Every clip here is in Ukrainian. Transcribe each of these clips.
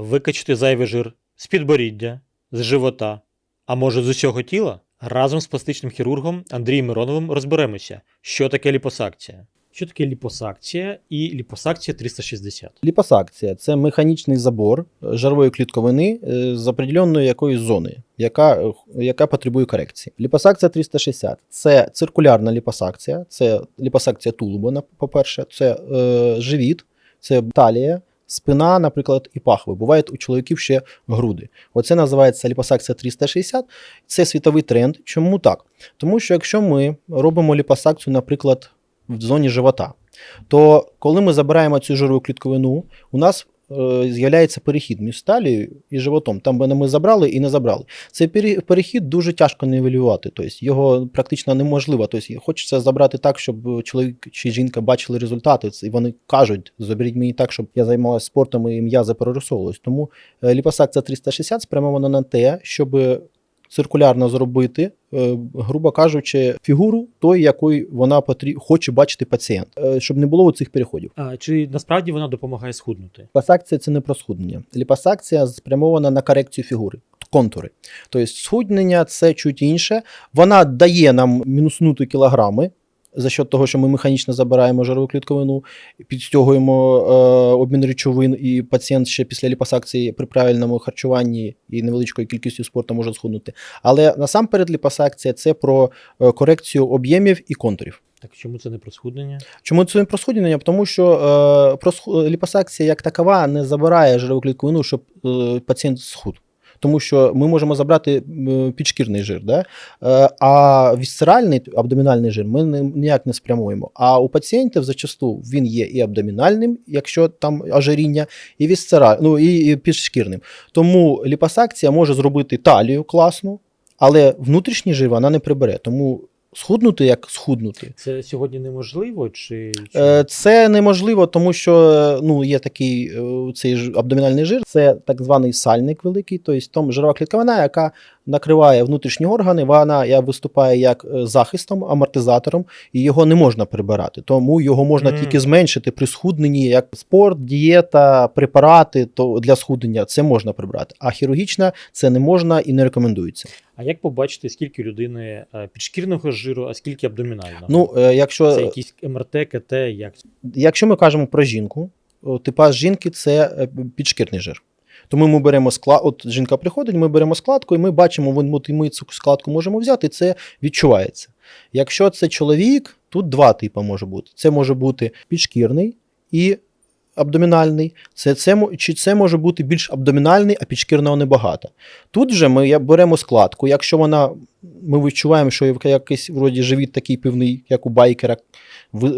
викачати зайвий жир з підборіддя, з живота, а може з усього тіла? Разом з пластичним хірургом Андрієм Мироновим розберемося, що таке ліпосакція. Що таке ліпосакція і ліпосакція 360. Ліпосакція це механічний забор е, жирової клітковини е, з определенної якоїсь зони, яка, е, яка потребує корекції. Ліпосакція 360 це циркулярна ліпосакція, це ліпосакція тулуба, по-перше, це е, живіт, це талія, спина, наприклад, і пахви. Бувають у чоловіків ще груди. Оце називається ліпосакція 360. Це світовий тренд. Чому так? Тому що якщо ми робимо ліпосакцію, наприклад, в зоні живота, то коли ми забираємо цю жирову клітковину, у нас з'являється перехід між талією і животом. Там де ми забрали і не забрали. Цей пере- перехід дуже тяжко нівелювати, тобто його практично неможливо. Тобто хочеться забрати так, щоб чоловік чи жінка бачили результати, і вони кажуть, заберіть мені так, щоб я займалася спортом і м'язи прорисовувались. Тому е, ліпосакція 360 спрямована на те, щоб циркулярно зробити, е, грубо кажучи, фігуру той, якої вона потрі... хоче бачити пацієнт, е, щоб не було цих переходів. А чи насправді вона допомагає схуднути? Ліпосакція це не про схуднення. Ліпосакція спрямована на корекцію фігури. Контури. Тобто схуднення це чуть інше. Вона дає нам мінуснути кілограми за счет того, що ми механічно забираємо жирову клітковину, підстягуємо е, обмін речовин, і пацієнт ще після ліпосакції при правильному харчуванні і невеличкою кількістю спорту може схуднути. Але насамперед ліпосакція це про е, корекцію об'ємів і контурів. Так чому це не про схуднення? Чому це про схуднення? Тому що е, про сху- ліпосакція як такова не забирає жирову клітковину, щоб е, пацієнт схуд. Тому що ми можемо забрати е, підшкірний жир, да? е, а вісцеральний абдомінальний жир ми ніяк не спрямуємо. А у пацієнтів зачасту він є і абдомінальним, якщо там ожиріння, і вісцераль, ну, і, підшкірним. Тому ліпосакція може зробити талію класну, але внутрішній жир вона не прибере. Тому схуднути як схуднути. Це сьогодні неможливо чи. Е, Це неможливо, тому що е, ну, є такий е, цей ж абдомінальний жир, це так званий сальник великий, тобто там жирова клітковина, яка накриває внутрішні органи, вона я, виступає як захистом, амортизатором, і його не можна прибирати. Тому його можна Мгм. тільки зменшити при схудненні, як спорт, дієта, препарати то для схуднення це можна прибрати. А хірургічна це не можна і не рекомендується. А як побачити, скільки людини е, підшкірного жиру, а скільки абдомінального? Ну, е, якщо це якісь МРТ, КТ, як? Якщо ми кажемо про жінку, о, типаж жінки це е, підшкірний жир. Тому ми беремо склад, от жінка приходить, ми беремо складку, і ми бачимо, от ми цю складку можемо взяти, і це відчувається. Якщо це чоловік, тут два типи може бути. Це може бути підшкірний і абдомінальний. Це, це, чи це може бути більш абдомінальний, а підшкірного небагато. Тут же ми беремо складку. Якщо вона, ми відчуваємо, що якийсь вроді живіт такий пивний, як у байкера,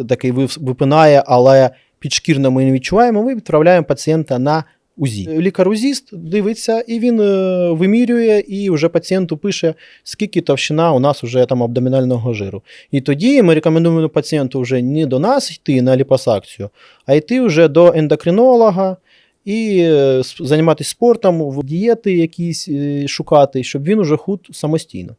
такий випинає, але підшкірно ми не відчуваємо, ми відправляємо пацієнта на УЗІ. Лікар-узіст дивиться, і він е, вимірює, і вже пацієнту пише, скільки товщина у нас вже там абдомінального жиру. І тоді ми рекомендуємо пацієнту вже не до нас йти на ліпосакцію, а йти вже до ендокринолога. І е, займатися спортом, дієти якісь е, шукати, щоб він уже худ самостійно.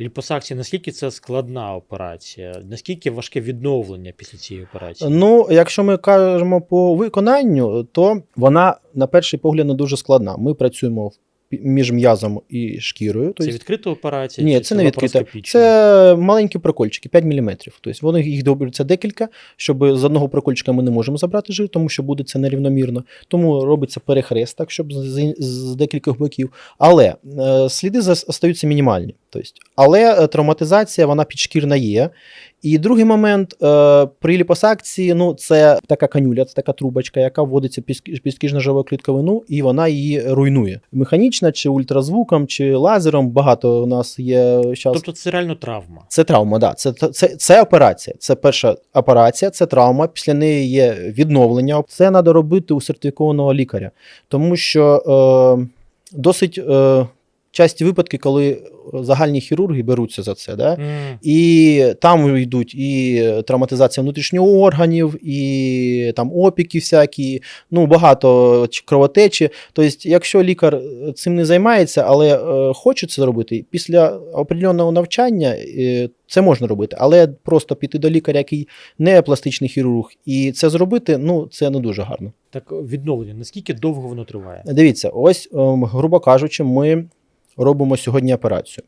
Ліпосакція, наскільки це складна операція? Наскільки важке відновлення після цієї операції? Ну, якщо ми кажемо по виконанню, то вона на перший погляд не дуже складна. Ми працюємо в- між м'язом і шкірою. Це відкрита операція? ні, це не відкрита. Це маленькі прокольчики, 5 мм. Тобто вони їх добруться декілька, щоб з одного прокольчика ми не можемо забрати жир, тому що буде це нерівномірно. Тому робиться перехрест, так, щоб з, з декількох боків. Але е, сліди зас- остаються мінімальні. Тобто, але е, травматизація вона підшкірна є. І другий момент е, при ліпосакції, ну це така канюля, це така трубочка, яка вводиться під підкіжну живу клітковину, і вона її руйнує. Механічна, чи ультразвуком, чи лазером. Багато у нас є зараз. Тобто це реально травма. Це травма, да. Це, це, це операція. Це перша операція, це травма. Після неї є відновлення. Це треба робити у сертифікованого лікаря, тому що е, досить е, часті випадки, коли е, загальні хірурги беруться за це. Да? М, І там йдуть і травматизація внутрішніх органів, і там опіки всякі, ну багато кровотечі. Тобто, якщо лікар е, цим не займається, але е, хоче це зробити, після определеного навчання е, це можна робити. Але просто піти до лікаря, який не пластичний хірург, і це зробити, ну це не дуже гарно. Так відновлення, наскільки довго воно триває? Дивіться, ось, ем, грубо кажучи, ми робимо сьогодні операцію.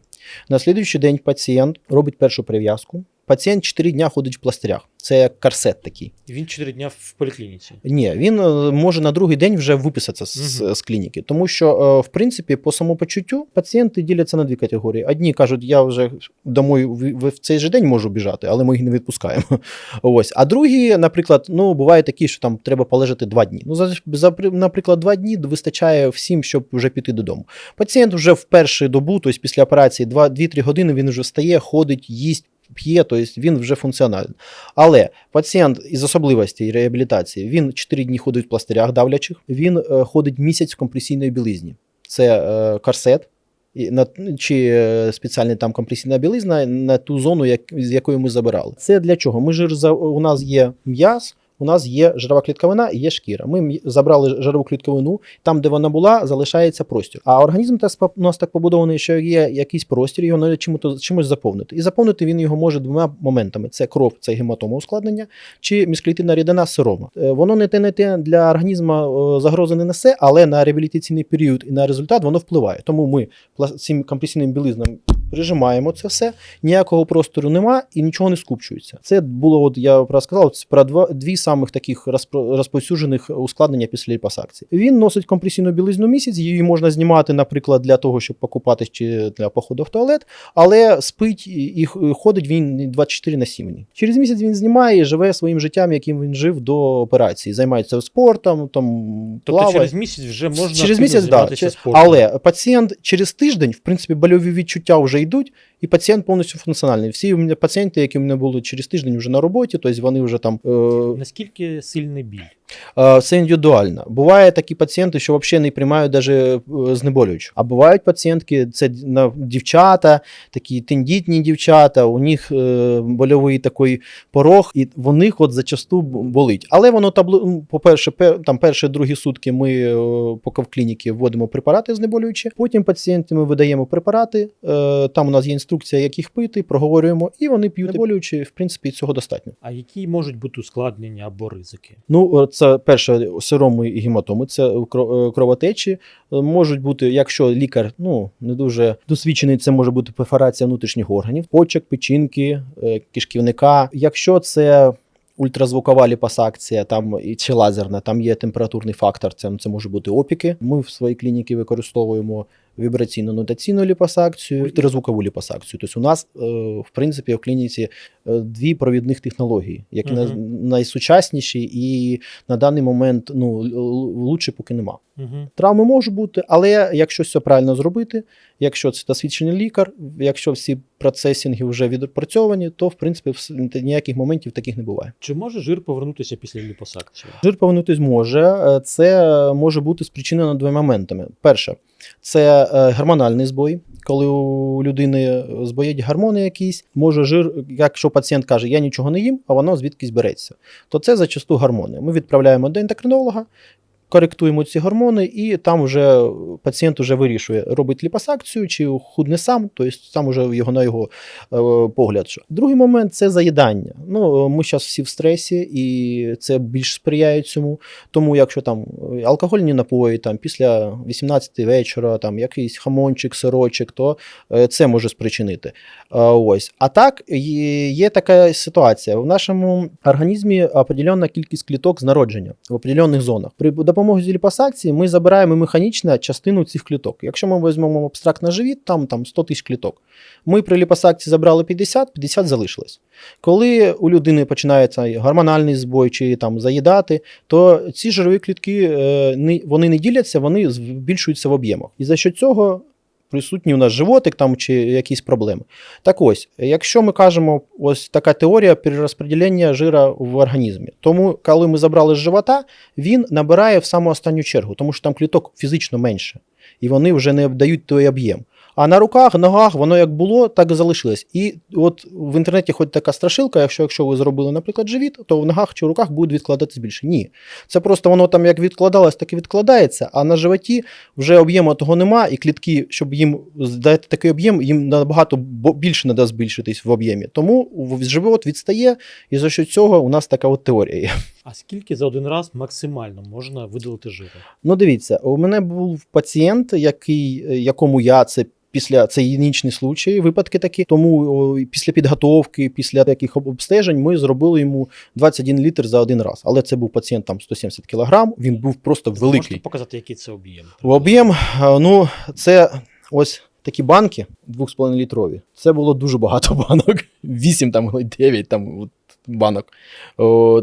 На слідуючий день пацієнт робить першу прив'язку. Пацієнт 4 дня ходить в пластирях. Це як корсет такий. Він 4 дня в поліклініці. Ні, він е, може на другий день вже виписатися з, Мгм. з клініки, тому що, е, в принципі, по самопочуттю пацієнти діляться на дві категорії. Одні кажуть, я вже домой в, в- цей же день можу біжати, але ми їх не відпускаємо. Ось. А другі, наприклад, ну бувають такі, що там треба полежати два дні. Ну, за, за наприклад, два дні вистачає всім, щоб вже піти додому. Пацієнт вже в першу добу, тобто після операції, 2-3 години він вже встає, ходить, їсть. П'є, тобто він вже функціональний. Але пацієнт із особливостей реабілітації він 4 дні ходить в пластирях давлячих, він е, ходить місяць в компресійної білизні. Це е, корсет, на, чи е, спеціальна там компресійна білизна на ту зону, як, з якої ми забирали. Це для чого? Ми за, у нас є м'яз. У нас є жирова клітковина і є шкіра. Ми забрали жирову клітковину, там, де вона була, залишається простір. А організм у нас так побудований, що є якийсь простір, його треба чимось, чимось заповнити. І заповнити він його може двома моментами: це кров, це гематома ускладнення, чи міскулітивна рідина сирома. Е, Воно не те не те для організму е, загрози не несе, але на реабілітаційний період і на результат воно впливає. Тому ми цим компресійним білизнам прижимаємо це все, ніякого простору нема і нічого не скупчується. Це було, от я розказав, це про два дві самих таких розповсюджених ускладнення після ліпосакції. Він носить компресійну білизну місяць, її можна знімати, наприклад, для того, щоб покупатись чи для походу в туалет, але спить і ходить він 24 на 7. Через місяць він знімає і живе своїм життям, яким він жив до операції. Займається спортом, там Тобто плаває. через місяць вже можна Через місяць, да, спортом. але пацієнт через тиждень, в принципі, больові відчуття вже йдуть, і пацієнт повністю функціональний. Всі у мене пацієнти, які в мене були через тиждень вже на роботі, тобто вони вже там. Е, Наскільки сильний біль? Е, Все індивідуально. Буває такі пацієнти, що взагалі не приймають навіть знеболюючу. А бувають пацієнтки, це дівчата, такі тендітні дівчата, у них е, больовий такий порог, і в них от зачасту болить. Але воно табло, ну, по-перше, пер, там перші, другі сутки ми е, поки в клініці вводимо препарати знеболюючі. Потім пацієнтам ми видаємо препарати. Е, там у нас є інструкція, як їх пити, проговорюємо, і вони п'ють знеболюючі. В принципі, цього достатньо. А які можуть бути ускладнення або ризики? Ну, це перше сироми і гематоми, це е, кровотечі. Е, Можуть бути, якщо лікар ну не дуже досвідчений, це може бути перфорація внутрішніх органів, почок, печінки, е, кишківника. Якщо це ультразвукова ліпосакція, там і чи лазерна, там є температурний фактор, це, це може бути опіки. Ми в своїй клініці використовуємо вібраційну нотаційну ліпосакцію, ультразвукову ліпосакцію. Тобто у нас, е, в принципі, в клініці е, дві провідних технології, які на- найсучасніші, і на даний момент ну, лучше поки нема. Угу. Травми можуть бути, але якщо все правильно зробити, якщо це досвідчений лікар, якщо всі процесінги вже відпрацьовані, то в принципі ніяких моментів таких не буває. Чи може жир повернутися після ліпосакції? Жир повернутись може. Е, Це може бути спричинено двома моментами. Перше, це гормональний збой. Коли у людини збоять гормони якісь, може жир, якщо пацієнт каже, я нічого не їм, а воно звідкись береться, то це зачасту гормони. Ми відправляємо до ендокринолога, коректуємо ці гормони, і там вже пацієнт вже вирішує, робить ліпосакцію чи худне сам, тобто там вже його на його е, погляд. Другий момент це заїдання. Ну, ми зараз всі в стресі, і це більш сприяє цьому. Тому, якщо там е, алкогольні напої, там після 18 вечора, там якийсь хамончик, сирочок, то е, це може спричинити. Е, Ось. А так є така ситуація. В нашому організмі определенна кількість кліток з народження в определенних зонах. При допомозі ліпосакції ми забираємо механічно частину цих кліток. Якщо ми візьмемо абстрактно живіт, там, там 100 тисяч кліток. Ми при ліпосакції забрали 50, 50 залишилось. Коли у людини починається гормональний збой чи там заїдати, то ці жирові клітки е, вони не діляться, вони збільшуються в об'ємах. І за що цього присутній у нас животик там чи якісь проблеми. Так ось, якщо ми кажемо, ось така теорія перерозподілення жира в організмі. Тому, коли ми забрали з живота, він набирає в саму останню чергу, тому що там кліток фізично менше. І вони вже не дають той об'єм. А на руках, ногах воно як було, так і залишилось. І от в інтернеті хоч така страшилка, якщо, якщо ви зробили, наприклад, живіт, то в ногах чи в руках буде відкладатись більше. Ні. Це просто воно там як відкладалось, так і відкладається, а на животі вже об'єму того нема, і клітки, щоб їм дати такий об'єм, їм набагато більше треба збільшитись в об'ємі. Тому живот відстає, і за що цього у нас така от теорія є. А скільки за один раз максимально можна видалити жиру? Ну, дивіться, у мене був пацієнт, який, е, якому я це. Після це єдиничний случай, випадки такі. Тому о, після підготовки, після таких обстежень, ми зробили йому 21 літр за один раз. Але це був пацієнт там 170 кг, він був просто Можете великий. показати, який це об'єм? Об'єм, е, ну, це ось такі банки 2,5 літрові. Це було дуже багато банок. 8 там 9 там от, банок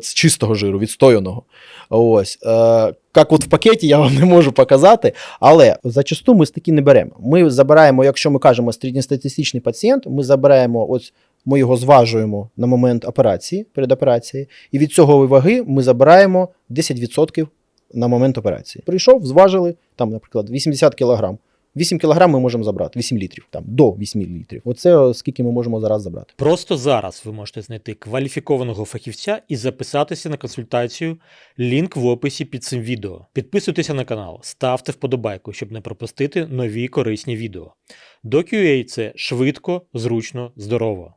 з чистого жиру, відстояного. Ось. Е, як от в пакеті я вам не можу показати, але зачасту ми такі не беремо. Ми забираємо, якщо ми кажемо середньостатистичний пацієнт, ми забираємо ось. Ми його зважуємо на момент операції, перед операцією, і від цього ваги ми забираємо 10% на момент операції. Прийшов, зважили, там, наприклад, 80 кг. 8 кг ми можемо забрати, 8 літрів, там, до 8 літрів. Оце о, скільки ми можемо зараз забрати. Просто зараз ви можете знайти кваліфікованого фахівця і записатися на консультацію. Лінк в описі під цим відео. Підписуйтеся на канал, ставте вподобайку, щоб не пропустити нові корисні відео. До QA – це швидко, зручно, здорово.